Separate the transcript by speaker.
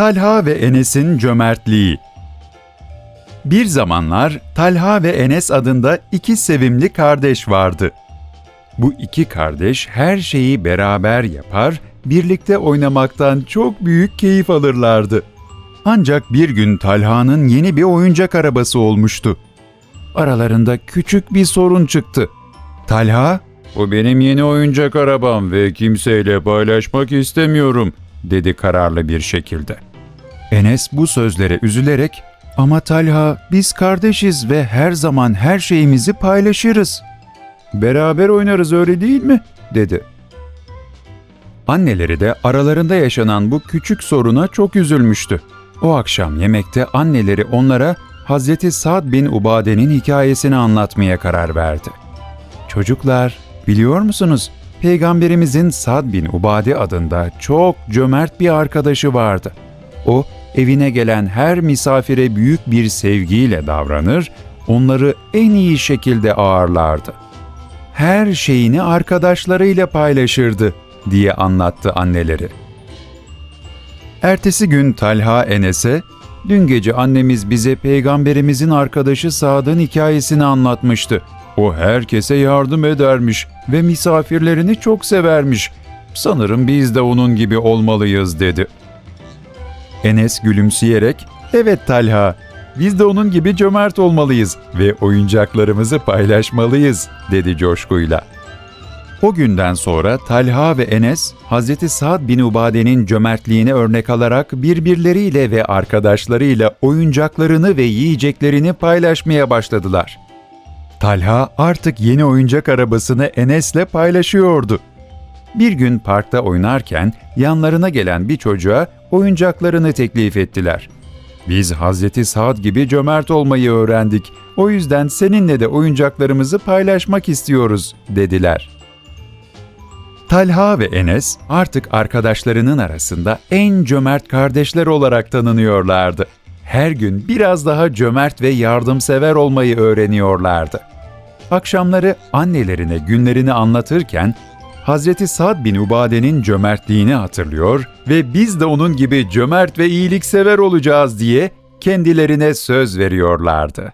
Speaker 1: Talha ve Enes'in cömertliği. Bir zamanlar Talha ve Enes adında iki sevimli kardeş vardı. Bu iki kardeş her şeyi beraber yapar, birlikte oynamaktan çok büyük keyif alırlardı. Ancak bir gün Talha'nın yeni bir oyuncak arabası olmuştu. Aralarında küçük bir sorun çıktı. Talha, "Bu benim yeni oyuncak arabam ve kimseyle paylaşmak istemiyorum." dedi kararlı bir şekilde. Enes bu sözlere üzülerek, "Ama Talha, biz kardeşiz ve her zaman her şeyimizi paylaşırız. Beraber oynarız öyle değil mi?" dedi. Anneleri de aralarında yaşanan bu küçük soruna çok üzülmüştü. O akşam yemekte anneleri onlara Hazreti Sa'd bin Ubade'nin hikayesini anlatmaya karar verdi. Çocuklar, biliyor musunuz? Peygamberimizin Sad bin Ubade adında çok cömert bir arkadaşı vardı. O, evine gelen her misafire büyük bir sevgiyle davranır, onları en iyi şekilde ağırlardı. Her şeyini arkadaşlarıyla paylaşırdı diye anlattı anneleri. Ertesi gün Talha Enes'e, dün gece annemiz bize peygamberimizin arkadaşı Sad'ın hikayesini anlatmıştı. O herkese yardım edermiş ve misafirlerini çok severmiş. Sanırım biz de onun gibi olmalıyız dedi. Enes gülümseyerek, evet Talha, biz de onun gibi cömert olmalıyız ve oyuncaklarımızı paylaşmalıyız dedi coşkuyla. O günden sonra Talha ve Enes, Hz. Sa'd bin Ubade'nin cömertliğine örnek alarak birbirleriyle ve arkadaşlarıyla oyuncaklarını ve yiyeceklerini paylaşmaya başladılar. Talha artık yeni oyuncak arabasını Enes'le paylaşıyordu. Bir gün parkta oynarken yanlarına gelen bir çocuğa oyuncaklarını teklif ettiler. Biz Hazreti Sa'd gibi cömert olmayı öğrendik. O yüzden seninle de oyuncaklarımızı paylaşmak istiyoruz, dediler. Talha ve Enes artık arkadaşlarının arasında en cömert kardeşler olarak tanınıyorlardı. Her gün biraz daha cömert ve yardımsever olmayı öğreniyorlardı. Akşamları annelerine günlerini anlatırken Hazreti Sad bin Ubade'nin cömertliğini hatırlıyor ve biz de onun gibi cömert ve iyiliksever olacağız diye kendilerine söz veriyorlardı.